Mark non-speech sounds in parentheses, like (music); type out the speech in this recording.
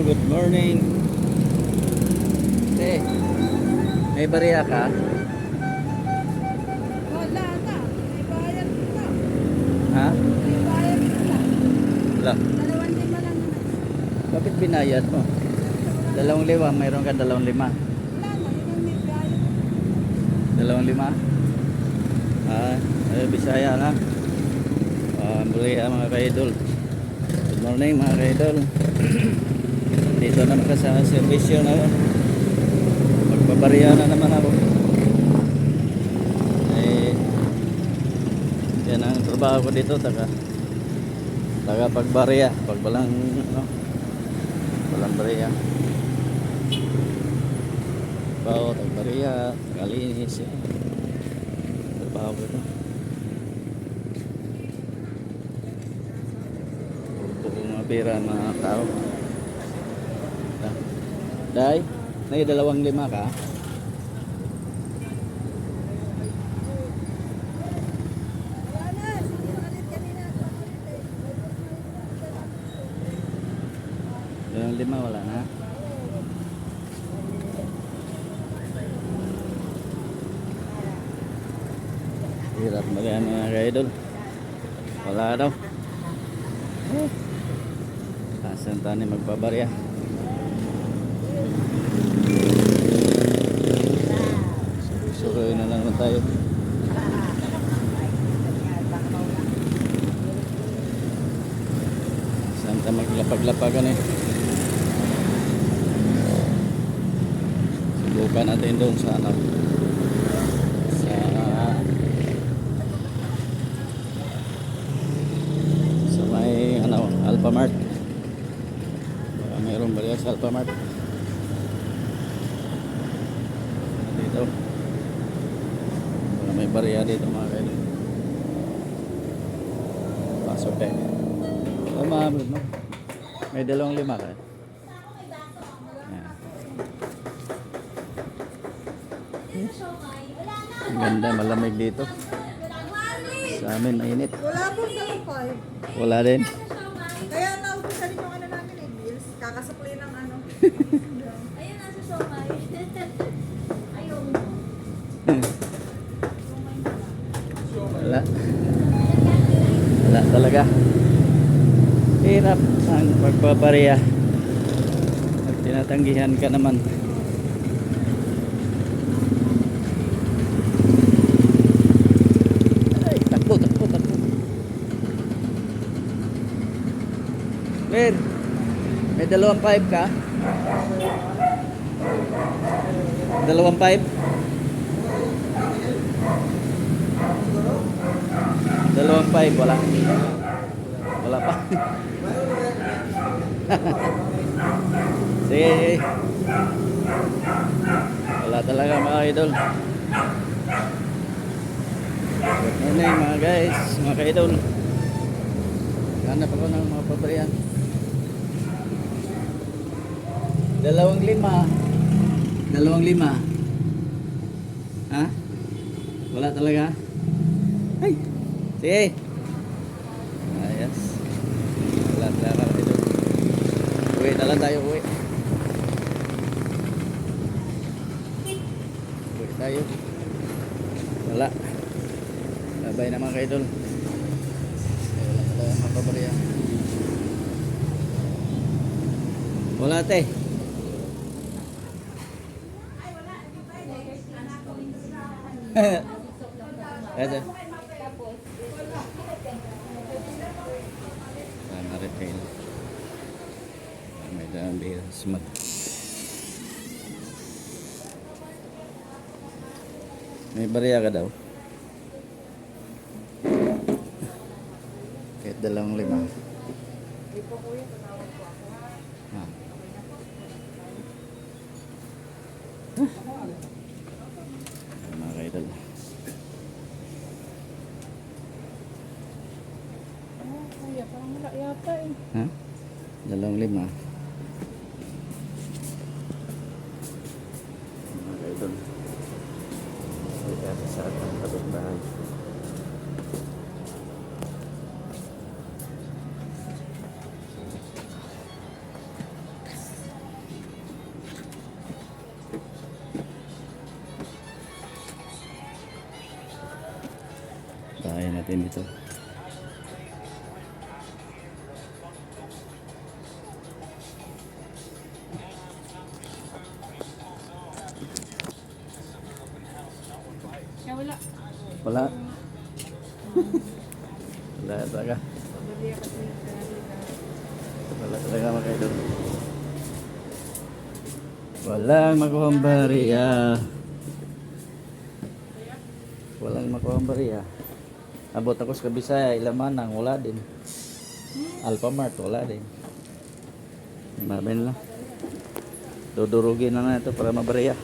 good morning. Te, may bariya ka? Wala na. May bayad ka. Ha? May bayad ka. Wala. Dalawang lima lang naman. Bakit binayad mo? Dalawang lima, mayroon ka dalawang lima. Wala na. Yun ang may bayad. Dalawang lima? Ah, ay, Bisaya na. Ah, muli ah, mga ka-idol. Good morning mga ka-idol. (clears throat) Naman ka sa servisyo na Magpapariya na naman ako. Eh, yan ang trabaho ko dito, taga taga pagbariya, pag walang ano, walang bariya. Trabaho, tagbariya, kalinis, yan. Trabaho ko ito. Pera mga tao. Da. Day, may dalawang lima ka? Dalawang lima, wala na. Hirap magano mga ka-idol. Wala daw. Asan tayo magbabarya? Suruin na naman tayo. Saan tayo maglapag-lapagan eh? Subukan natin doon sa ano. Sa sa may ano, Alphamart. Baka mayroong baliya sa Alphamart. Dito. Baka may bariya dito mga kailan. Pasok tayo. Tama, bro. no? May dalawang lima ka. Ang ganda, malamig dito. Sa amin, mainit. Wala po sa five. Wala din. Kaya nautusan rin yung ano namin eh. Bills. Kakasupply ng ano. (laughs) Ayun, nasa somay. (laughs) Ayaw (laughs) talaga. Hirap ang pagpapariya. At tinatanggihan ka naman. Ay, takbo, takbo, takbo. Mer, may dalawang pipe ka? Dalawang pipe? Dalawang pipe, wala. Wala pa. (laughs) Sige, sige. Wala talaga mga idol. Good morning mga guys, mga ka-idol. Hanap ako ng mga pabarian. Dalawang lima. Dalawang lima. Ha? Wala talaga? Ay! Sige! Ayos. Wala talaga mga idol. Uwi na lang tayo, uwi. Uwi tayo. Wala. Babay na mga ka-idol. Ay, Wala talaga mga pabarian. Wala te. Ito. Sana Dalang beer. Smart. May bariya ka daw. Kahit dalawang lima. Ah. Ah, Mga kaidol. Kuya, parang wala yata eh. Ha? Dalawang lima. Natin ito. Kaya wala. Wala. Wala talaga. Wala talaga mga kaidol. Walang makuhang bariya. Walang makuhang bariya. Abot ako sa Kabisaya, Ilamanang, wala din. Alphamart, wala din. Mamin lang. Dudurugin na na ito para mabariya.